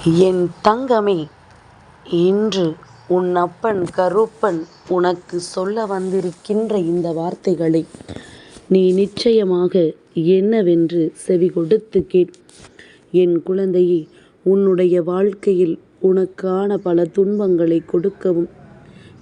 என் தங்கமே இன்று உன் அப்பன் கருப்பன் உனக்கு சொல்ல வந்திருக்கின்ற இந்த வார்த்தைகளை நீ நிச்சயமாக என்னவென்று செவி கொடுத்து கேள். என் குழந்தையே உன்னுடைய வாழ்க்கையில் உனக்கான பல துன்பங்களை கொடுக்கவும்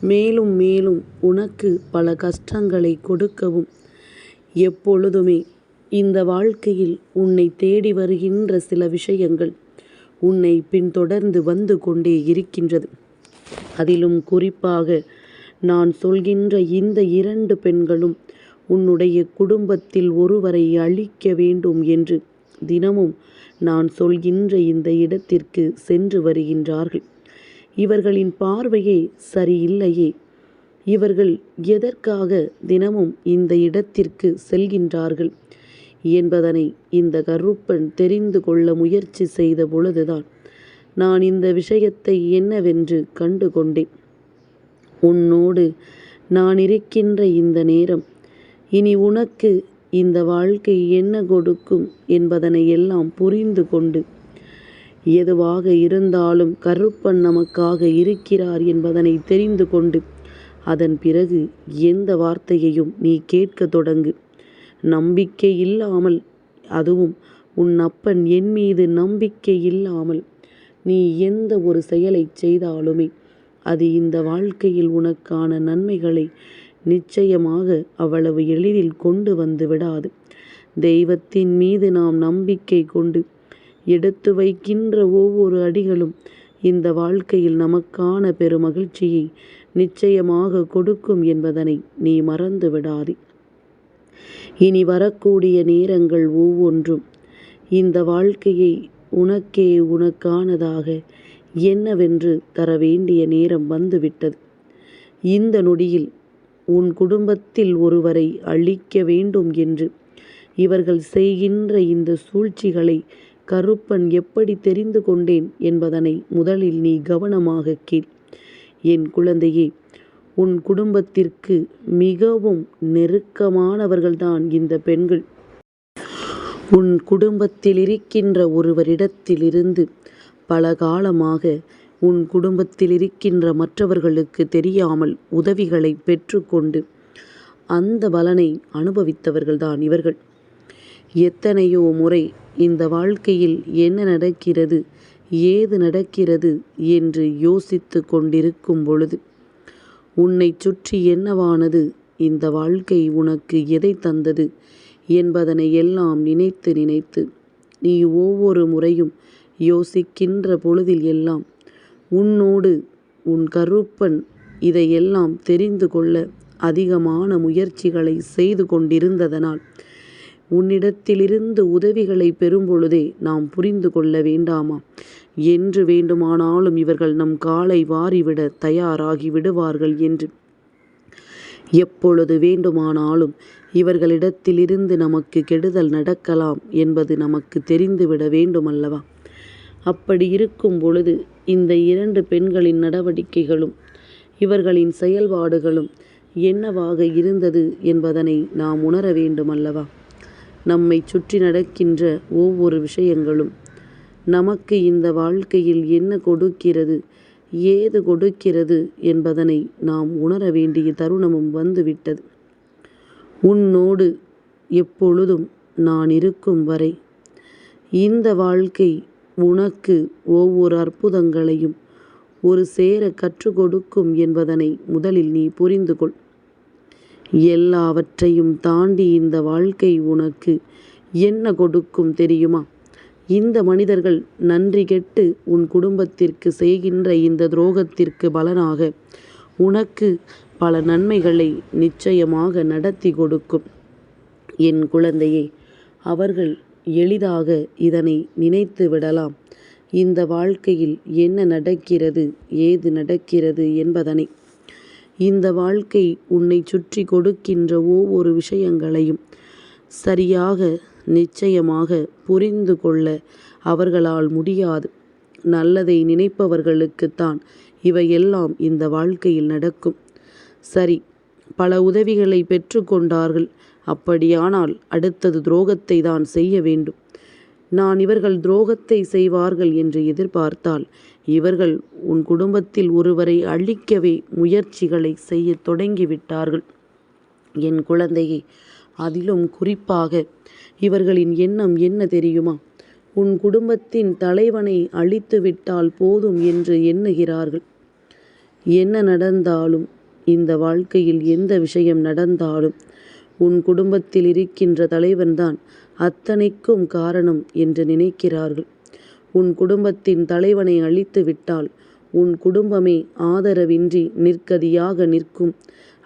மேலும் மேலும் உனக்கு பல கஷ்டங்களை கொடுக்கவும் எப்பொழுதுமே இந்த வாழ்க்கையில் உன்னை தேடி வருகின்ற சில விஷயங்கள் உன்னை பின்தொடர்ந்து வந்து கொண்டே இருக்கின்றது. அதிலும் குறிப்பாக நான் சொல்கின்ற இந்த இரண்டு பெண்களும் உன்னுடைய குடும்பத்தில் ஒருவரை அழிக்க வேண்டும் என்று தினமும் நான் சொல்கின்ற இந்த இடத்திற்கு சென்று வருகின்றார்கள். இவர்களின் பார்வையே சரியில்லையே. இவர்கள் எதற்காக தினமும் இந்த இடத்திற்கு செல்கின்றார்கள் என்பதனை இந்த கருப்பன் தெரிந்து கொள்ள முயற்சி செய்த பொழுதுதான் நான் இந்த விஷயத்தை என்னவென்று கண்டு கொண்டேன். உன்னோடு நான் இருக்கின்ற இந்த நேரம் இனி உனக்கு இந்த வாழ்க்கை என்ன கொடுக்கும் என்பதனை எல்லாம் புரிந்து கொண்டு எதுவாக இருந்தாலும் கருப்பன் நமக்காக இருக்கிறார் என்பதனை தெரிந்து கொண்டு அதன் பிறகு எந்த வார்த்தையையும் நீ கேட்க தொடங்கு. நம்பிக்கை இல்லாமல் அதுவும் உன் அப்பன் என் மீது நம்பிக்கை இல்லாமல் நீ எந்த ஒரு செயலைச் செய்தாலுமே அது இந்த வாழ்க்கையில் உனக்கான நன்மைகளை நிச்சயமாக அவ்வளவு எளிதில் கொண்டு வந்து விடாது. தெய்வத்தின் மீது நாம் நம்பிக்கை கொண்டு எடுத்து வைக்கின்ற ஒவ்வொரு அடிகளும் இந்த வாழ்க்கையில் நமக்கான பெருமகிழ்ச்சியை நிச்சயமாக கொடுக்கும் என்பதனை நீ மறந்து விடாதே. இனி வரக்கூடிய நேரங்கள் ஒவ்வொன்றும் இந்த வாழ்க்கையை உனக்கே உனக்கானதாக என்னவென்று தர வேண்டிய நேரம் வந்துவிட்டது. இந்த நொடியில் உன் குடும்பத்தில் ஒருவரை அழிக்க வேண்டும் என்று இவர்கள் செய்கின்ற இந்த சூழ்ச்சிகளை கருப்பன் எப்படி தெரிந்து கொண்டேன் என்பதனை முதலில் நீ கவனமாக கேள். என் குழந்தையே உன் குடும்பத்திற்கு மிகவும் நெருக்கமானவர்கள்தான் இந்த பெண்கள். உன் குடும்பத்திலிருக்கின்ற ஒருவரிடத்திலிருந்து பல காலமாக உன் குடும்பத்திலிருக்கின்ற மற்றவர்களுக்கு தெரியாமல் உதவிகளை பெற்றுக்கொண்டு அந்த பலனை அனுபவித்தவர்கள்தான் இவர்கள். எத்தனையோ முறை இந்த வாழ்க்கையில் என்ன நடக்கிறது ஏது நடக்கிறது என்று யோசித்துக் கொண்டிருக்கும் பொழுது உன்னைச் சுற்றி என்னவானது? இந்த வாழ்க்கை உனக்கு எதை தந்தது? என்பதனை எல்லாம் நினைத்து நினைத்து நீ ஒவ்வொரு முறையும் யோசிக்கின்ற பொழுதில் எல்லாம் உன்னோடு உன் கருப்பன் இதையெல்லாம் தெரிந்து கொள்ள அதிகமான முயற்சிகளை செய்து கொண்டிருந்ததனால் உன்னிடத்திலிருந்து உதவிகளை பெறும்பொழுதே நாம் புரிந்து கொள்ள வேண்டாமா என்று வேண்டுமானாலும் இவர்கள் நம் காலை வாரிவிட தயாராகி விடுவார்கள் என்று. எப்பொழுது வேண்டுமானாலும் இவர்களிடத்திலிருந்து நமக்கு கெடுதல் நடக்கலாம் என்பது நமக்கு தெரிந்துவிட வேண்டுமல்லவா? அப்படி இருக்கும் பொழுது இந்த இரண்டு பெண்களின் நடவடிக்கைகளும் இவர்களின் செயல்பாடுகளும் என்னவாக இருந்தது என்பதனை நாம் உணர வேண்டுமல்லவா? நம்மைச் சுற்றி நடக்கின்ற ஒவ்வொரு விஷயங்களும் நமக்கு இந்த வாழ்க்கையில் என்ன கொடுக்கிறது ஏது கொடுக்கிறது என்பதனை நாம் உணர வேண்டிய தருணமும் வந்துவிட்டது. உன்னோடு எப்பொழுதும் நான் இருக்கும் வரை இந்த வாழ்க்கை உனக்கு ஒவ்வொரு அற்புதங்களையும் ஒரு சேர கற்றுக் கொடுக்கும் என்பதனை முதலில் நீ புரிந்து கொள். எல்லாவற்றையும் தாண்டி இந்த வாழ்க்கை உனக்கு என்ன கொடுக்கும் தெரியுமா? இந்த மனிதர்கள் நன்றி கெட்டு உன் குடும்பத்திற்கு செய்கின்ற இந்த துரோகத்திற்கு பலனாக உனக்கு பல நன்மைகளை நிச்சயமாக நடத்தி கொடுக்கும். என் குழந்தையே அவர்கள் எளிதாக இதனை நினைத்து விடலாம் இந்த வாழ்க்கையில் என்ன நடக்கிறது ஏது நடக்கிறது என்பதனை. இந்த வாழ்க்கை உன்னை சுற்றி கொடுக்கின்ற ஒவ்வொரு விஷயங்களையும் சரியாக நிச்சயமாக புரிந்து கொள்ள அவர்களால் முடியாது. நல்லதை நினைப்பவர்களுக்குத்தான் இவையெல்லாம் இந்த வாழ்க்கையில் நடக்கும். சரி பல உதவிகளை பெற்றுக்கொண்டார்கள் அப்படியானால் அடுத்தது துரோகத்தை தான் செய்ய வேண்டும். நான் இவர்கள் துரோகத்தை செய்வார்கள் என்று எதிர்பார்த்தால் இவர்கள் உன் குடும்பத்தில் ஒருவரை அழிக்கவே முயற்சிகளை செய்யத் தொடங்கிவிட்டார்கள் என் குழந்தையை அதிலும் குறிப்பாக இவர்களின் எண்ணம் என்ன தெரியுமா? உன் குடும்பத்தின் தலைவனை அழித்துவிட்டால் போதும் என்று எண்ணுகிறார்கள். என்ன நடந்தாலும் இந்த வாழ்க்கையில் எந்த விஷயம் நடந்தாலும் உன் குடும்பத்தில் இருக்கின்ற தலைவன்தான் அத்தனைக்கும் காரணம் என்று நினைக்கிறார்கள். உன் குடும்பத்தின் தலைவனை அழித்து விட்டால் உன் குடும்பமே ஆதரவின்றி நிற்கதியாக நிற்கும்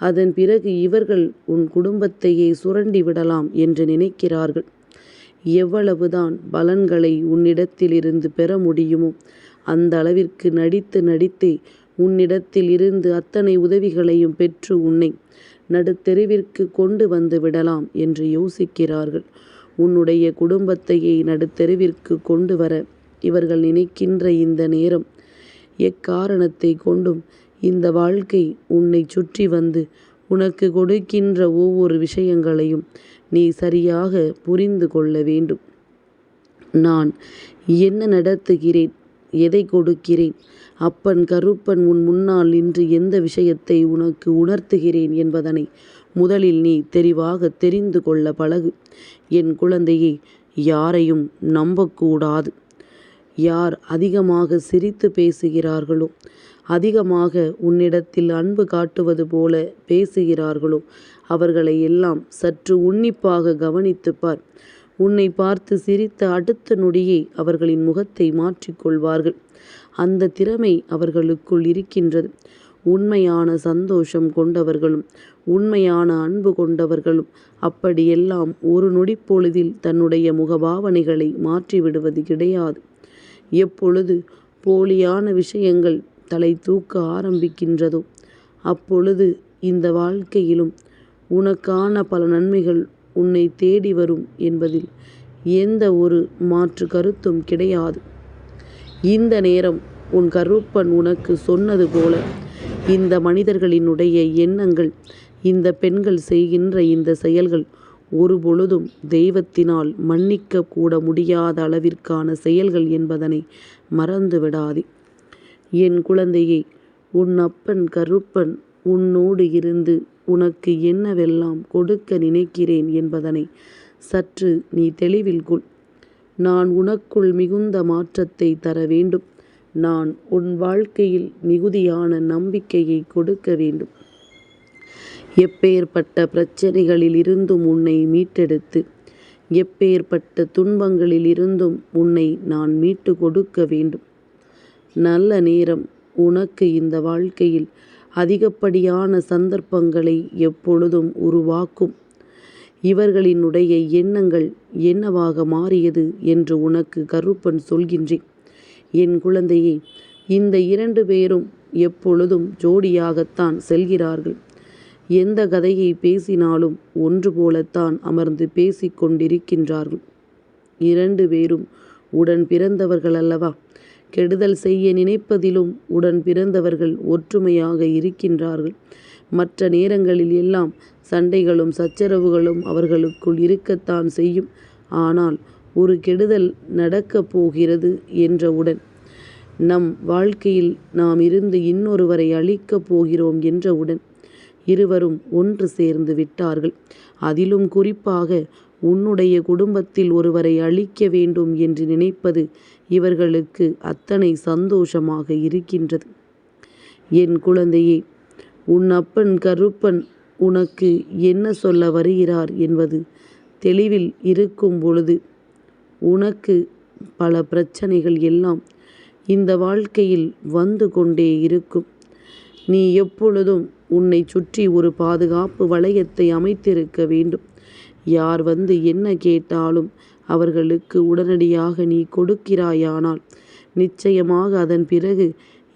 அதன் பிறகு இவர்கள் உன் குடும்பத்தையே சுரண்டி விடலாம் என்று நினைக்கிறார்கள். எவ்வளவுதான் பலன்களை உன்னிடத்திலிருந்து பெற முடியுமோ அந்த அளவிற்கு நடித்து நடித்தே உன்னிடத்தில் இருந்து அத்தனை உதவிகளையும் பெற்று உன்னை நடுத்தெருவிற்கு கொண்டு வந்து விடலாம் என்று யோசிக்கிறார்கள். உன்னுடைய குடும்பத்தையே நடுத்தெருவிற்கு கொண்டு வர இவர்கள் நினைக்கின்ற இந்த நேரம் எக்காரணத்தை கொண்டும் இந்த வாழ்க்கை உன்னை சுற்றி வந்து உனக்கு கொடுக்கின்ற ஒவ்வொரு விஷயங்களையும் நீ சரியாக புரிந்து கொள்ள வேண்டும். நான் என்ன நடத்துகிறேன்? எதை கொடுக்கிறேன்? அப்பன் கருப்பன் உன் முன்னால் நின்று எந்த விஷயத்தை உனக்கு உணர்த்துகிறேன் என்பதனை முதலில் நீ தெளிவாக தெரிந்து கொள்ள பழகு. என் குழந்தையை யாரையும் நம்பக்கூடாது. யார் அதிகமாக சிரித்து பேசுகிறார்களோ அதிகமாக உன்னிடத்தில் அன்பு காட்டுவது போல பேசுகிறார்களோ அவர்களை எல்லாம் சற்று உன்னிப்பாக கவனித்துப்பார் உன்னை பார்த்து சிரித்த அடுத்த நொடியே அவர்களின் முகத்தை மாற்றிக்கொள்வார்கள் அந்த திறமை அவர்களுக்குள் இருக்கின்றது. உண்மையான சந்தோஷம் கொண்டவர்களும் உண்மையான அன்பு கொண்டவர்களும் அப்படியெல்லாம் ஒரு நொடிப்பொழுதில் தன்னுடைய முகபாவனைகளை மாற்றிவிடுவது கிடையாது. எப்பொழுது போலியான விஷயங்கள் தலை தூக்க ஆரம்பிக்கின்றதோ அப்பொழுது இந்த வாழ்க்கையிலும் உனக்கான பல நன்மைகள் உன்னை தேடி வரும் என்பதில் எந்த ஒரு மாற்று கருத்தும் கிடையாது. இந்த நேரம் உன் கருப்பன் உனக்கு சொன்னது போல இந்த மனிதர்களினுடைய எண்ணங்கள் இந்த பெண்கள் செய்கின்ற இந்த செயல்கள் ஒரு பொழுதும் தெய்வத்தினால் மன்னிக்க கூட முடியாத அளவிற்கான செயல்கள் என்பதனை மறந்து விடாதே என் குழந்தையை உன் அப்பன் கருப்பன் உன்னோடு இருந்து உனக்கு என்னவெல்லாம் கொடுக்க நினைக்கிறேன் என்பதனை சற்று நீ தெளிவில் கொள். நான் உனக்குள் மிகுந்த மாற்றத்தை தர வேண்டும். நான் உன் வாழ்க்கையில் மிகுதியான நம்பிக்கையை கொடுக்க வேண்டும். எப்பேற்பட்ட பிரச்சனைகளில் இருந்தும் உன்னை மீட்டெடுத்து எப்பேற்பட்ட துன்பங்களில் இருந்தும் உன்னை நான் மீட்டு கொடுக்க வேண்டும். நல்ல நேரம் உனக்கு இந்த வாழ்க்கையில் அதிகப்படியான சந்தர்ப்பங்களை எப்பொழுதும் உருவாக்கும். இவர்களினுடைய எண்ணங்கள் என்னவாக மாறியது என்று உனக்கு கருப்பன் சொல்கின்றேன். என் குழந்தையே இந்த இரண்டு பேரும் எப்பொழுதும் ஜோடியாகத்தான் செல்கிறார்கள். எந்த கதையை பேசினாலும் ஒன்று போலத்தான் அமர்ந்து பேசிக் கொண்டிருக்கின்றார்கள். இரண்டு பேரும் உடன் பிறந்தவர்கள் அல்லவா? கெடுதல் செய்ய நினைப்பதிலும் உடன் பிறந்தவர்கள் ஒற்றுமையாக இருக்கின்றார்கள். மற்ற நேரங்களில் எல்லாம் சண்டைகளும் சச்சரவுகளும் அவர்களுக்குள் இருக்கத்தான் செய்யும். ஆனால் ஒரு கெடுதல் நடக்கப் போகிறது என்றவுடன் நம் வாழ்க்கையில் நாம் இருந்து இன்னொருவரை அழிக்கப் போகிறோம் என்றவுடன் இருவரும் ஒன்று சேர்ந்து விட்டார்கள். அதிலும் குறிப்பாக உன்னுடைய குடும்பத்தில் ஒருவரை அழிக்க வேண்டும் என்று நினைப்பது இவர்களுக்கு அத்தனை சந்தோஷமாக இருக்கின்றது. என் குழந்தையே உன் அப்பன் கருப்பன் உனக்கு என்ன சொல்ல வருகிறார் என்பது தெளிவில் இருக்கும் பொழுது உனக்கு பல பிரச்சனைகள் எல்லாம் இந்த வாழ்க்கையில் வந்து கொண்டே இருக்கும். நீ எப்பொழுதும் உன்னை சுற்றி ஒரு பாதுகாப்பு வளையத்தை அமைத்திருக்க வேண்டும். யார் வந்து என்ன கேட்டாலும் அவர்களுக்கு உடனடியாக நீ கொடுக்கிறாயானால் நிச்சயமாக அதன் பிறகு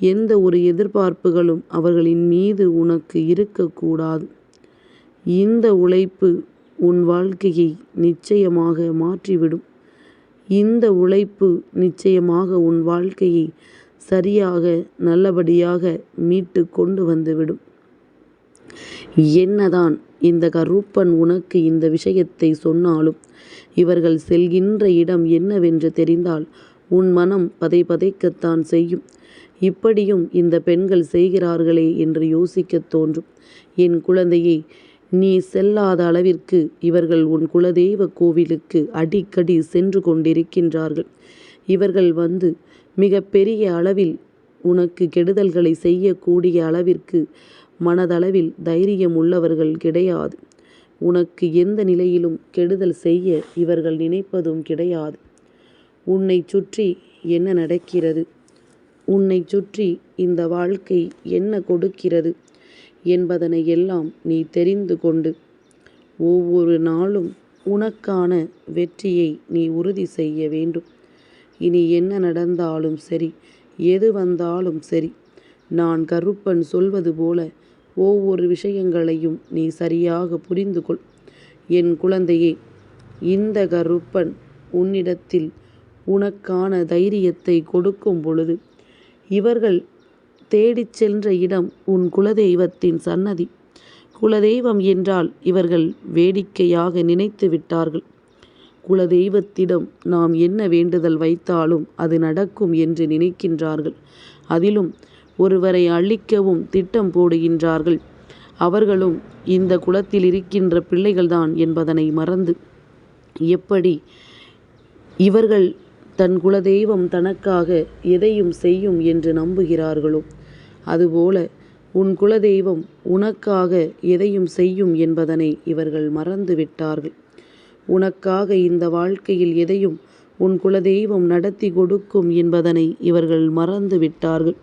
எந்த ஒரு எதிர்பார்ப்புகளும் அவர்களின் மீது உனக்கு இருக்கக்கூடாது. இந்த உழைப்பு உன் வாழ்க்கையை நிச்சயமாக மாற்றிவிடும். இந்த உழைப்பு நிச்சயமாக உன் வாழ்க்கையை சரியாக நல்லபடியாக மீட்டு கொண்டு வந்துவிடும் என்னதான் இந்த கருப்பன் உனக்கு இந்த விஷயத்தை சொன்னாலும் இவர்கள் செல்கின்ற இடம் என்னவென்று தெரிந்தால் உன் மனம் பதை பதைக்கத்தான் செய்யும். இப்படியும் இந்த பெண்கள் செய்கிறார்களே என்று யோசிக்கத் தோன்றும். என் குழந்தையே நீ செல்லாத அளவிற்கு இவர்கள் உன் குலதெய்வ கோவிலுக்கு அடிக்கடி சென்று கொண்டிருக்கின்றார்கள். இவர்கள் வந்து மிக பெரிய அளவில் உனக்கு கெடுதல்களை செய்யக்கூடிய அளவிற்கு மனதளவில் தைரியம் உள்ளவர்கள் கிடையாது. உனக்கு எந்த நிலையிலும் கெடுதல் செய்ய இவர்கள் நினைப்பதும் கிடையாது. உன்னைச் சுற்றி என்ன நடக்கிறது? உன்னைச் சுற்றி இந்த வாழ்க்கை என்ன கொடுக்கிறது என்பதனை எல்லாம் நீ தெரிந்து கொண்டு ஒவ்வொரு நாளும் உனக்கான வெற்றியை நீ உறுதி செய்ய வேண்டும். இனி என்ன நடந்தாலும் சரி எது வந்தாலும் சரி நான் கருப்பன் சொல்வது போல ஒவ்வொரு விஷயங்களையும் நீ சரியாக புரிந்து கொள். என் குழந்தையே இந்த கருப்பன் உன்னிடத்தில் உனக்கான தைரியத்தை கொடுக்கும் பொழுது இவர்கள் தேடிச் சென்ற இடம் உன் குலதெய்வத்தின் சன்னதி. குலதெய்வம் என்றால் இவர்கள் வேடிக்கையாக நினைத்து விட்டார்கள். குலதெய்வத்திடம் நாம் என்ன வேண்டுதல் வைத்தாலும் அது நடக்கும் என்று நினைக்கின்றார்கள். அதிலும் ஒருவரை அழிக்கவும் திட்டம் போடுகின்றார்கள். அவர்களும் இந்த குலத்தில் இருக்கின்ற பிள்ளைகள்தான் என்பதனை மறந்து எப்படி இவர்கள் தன் குலதெய்வம் தனக்காக எதையும் செய்யும் என்று நம்புகிறார்களோ அதுபோல உன் குலதெய்வம் உனக்காக எதையும் செய்யும் என்பதனை இவர்கள் மறந்து விட்டார்கள். உனக்காக இந்த வாழ்க்கையில் எதையும் உன் குலதெய்வம் நடத்தி கொடுக்கும் என்பதனை இவர்கள் மறந்து விட்டார்கள்.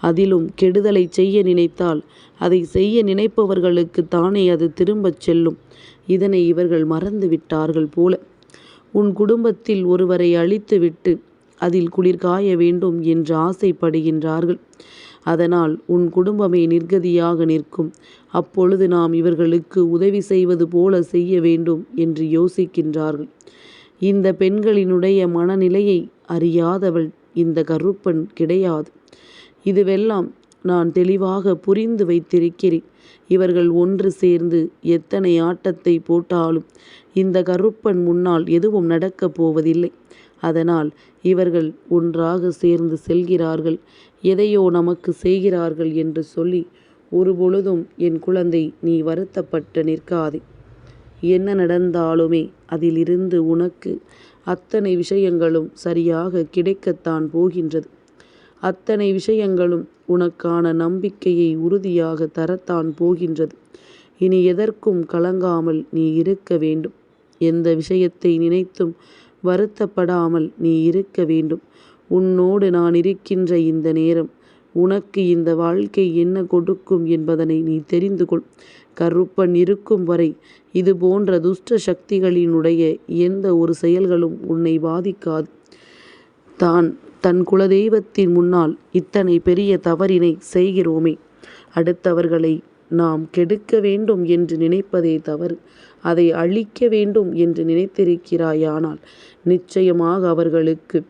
அதிலும் கெடுதலை செய்ய நினைத்தால் அதை செய்ய நினைப்பவர்களுக்கு தானே அது திரும்பச் செல்லும். இதனை இவர்கள் மறந்து விட்டார்கள் போல. உன் குடும்பத்தில் ஒருவரை அழித்துவிட்டு அதில் குளிர் காய வேண்டும் என்று ஆசைப்படுகின்றார்கள். அதனால் உன் குடும்பமே நிர்கதியாக நிற்கும். அப்பொழுது நாம் இவர்களுக்கு உதவி செய்வது போல செய்ய வேண்டும் என்று யோசிக்கின்றார்கள். இந்த பெண்களினுடைய மனநிலையை அறியாதவள் இந்த கருப்பன் கிடையாது. இதுவெல்லாம் நான் தெளிவாக புரிந்து வைத்திருக்கிறேன். இவர்கள் ஒன்று சேர்ந்து எத்தனை ஆட்டத்தை போட்டாலும் இந்த கருப்பன் முன்னால் எதுவும் நடக்கப் போவதில்லை. அதனால் இவர்கள் ஒன்றாக சேர்ந்து செல்கிறார்கள். எதையோ நமக்கு செய்கிறார்கள் என்று சொல்லி ஒருபொழுதும் என் குழந்தை நீ வருத்தப்பட்டு நிற்காதே. என்ன நடந்தாலுமே அதிலிருந்து உனக்கு அத்தனை விஷயங்களும் சரியாக கிடைக்கத்தான் போகின்றது. அத்தனை விஷயங்களும் உனக்கான நம்பிக்கையை உறுதியாக தரத்தான் போகின்றது. இனி எதற்கும் கலங்காமல் நீ இருக்க வேண்டும். எந்த விஷயத்தை நினைத்தும் வருத்தப்படாமல் நீ இருக்க வேண்டும். உன்னோடு நான் இருக்கின்ற இந்த நேரம் உனக்கு இந்த வாழ்க்கை என்ன கொடுக்கும் என்பதனை நீ தெரிந்து கொள். கருப்பன் இருக்கும் வரை இது போன்ற துஷ்ட சக்திகளினுடைய எந்த ஒரு செயல்களும் உன்னை பாதிக்காது. தான் தன் குலதெய்வத்தின் முன்னால் இத்தனை பெரிய தவறினை செய்கிறோமே அடுத்தவர்களை நாம் கெடுக்க வேண்டும் என்று நினைப்பதே தவறு. அதை அழிக்க வேண்டும் என்று நினைத்திருக்கிறாயானால் நிச்சயமாக அவர்களுக்கு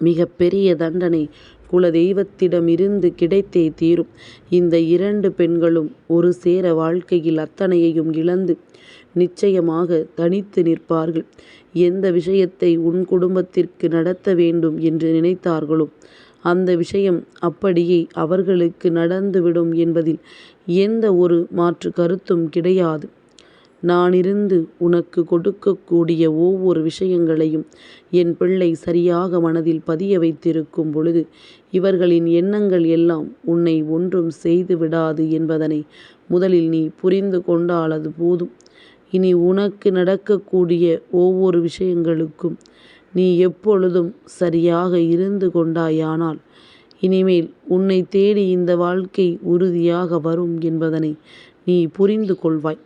மிகப்பெரிய தண்டனை குலதெய்வத்திடமிருந்து கிடைத்தே தீரும். இந்த இரண்டு பெண்களும் ஒரு சேர வாழ்க்கையில் அத்தனையையும் இழந்து நிச்சயமாக தனித்து நிற்பார்கள். எந்த விஷயத்தை உன் குடும்பத்திற்கு நடத்த வேண்டும் என்று நினைத்தார்களோ அந்த விஷயம் அப்படியே அவர்களுக்கு நடந்துவிடும் என்பதில் எந்த ஒரு மாற்று கருத்தும் கிடையாது. நானிருந்து உனக்கு கொடுக்கக்கூடிய ஒவ்வொரு விஷயங்களையும் என் பிள்ளை சரியாக மனதில் பதிய வைத்திருக்கும் பொழுது இவர்களின் எண்ணங்கள் எல்லாம் உன்னை ஒன்றும் செய்து விடாது என்பதனை முதலில் நீ புரிந்து கொண்டால் அது போதும். இனி உனக்கு நடக்கக்கூடிய ஒவ்வொரு விஷயங்களுக்கும் நீ எப்பொழுதும் சரியாக இருந்து கொண்டாயானால் இனிமேல் உன்னை தேடி இந்த வாழ்க்கை உறுதியாக வரும் என்பதனை நீ புரிந்து கொள்வாய்.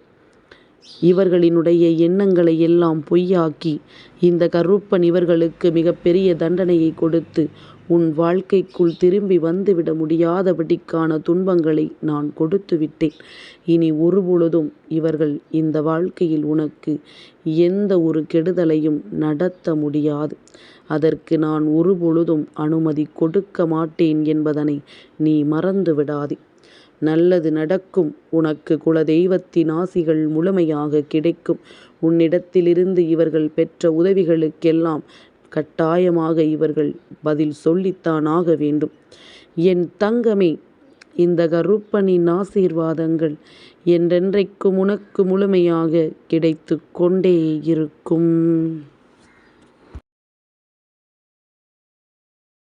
இவர்களினுடைய எண்ணங்களை எல்லாம் பொய்யாக்கி இந்த கருப்பன் இவர்களுக்கு மிகப்பெரிய தண்டனையை கொடுத்து உன் வாழ்க்கைக்குள் திரும்பி வந்துவிட முடியாதபடிக்கான துன்பங்களை நான் கொடுத்து விட்டேன். இனி ஒருபொழுதும் இவர்கள் இந்த வாழ்க்கையில் உனக்கு எந்த ஒரு கெடுதலையும் நடத்த முடியாது. அதற்கு நான் ஒருபொழுதும் அனுமதி கொடுக்க மாட்டேன் என்பதனை நீ மறந்து விடாதே. நல்லது நடக்கும். உனக்கு குலதெய்வத்தின் ஆசிகள் முழுமையாக கிடைக்கும். உன்னிடத்திலிருந்து இவர்கள் பெற்ற உதவிகளுக்கெல்லாம் கட்டாயமாக இவர்கள் பதில் சொல்லித்தான் ஆக வேண்டும். என் தங்கமே இந்த கருப்பனின் ஆசீர்வாதங்கள் என்றென்றைக்கும் உனக்கு முழுமையாக கிடைத்து கொண்டே இருக்கும்.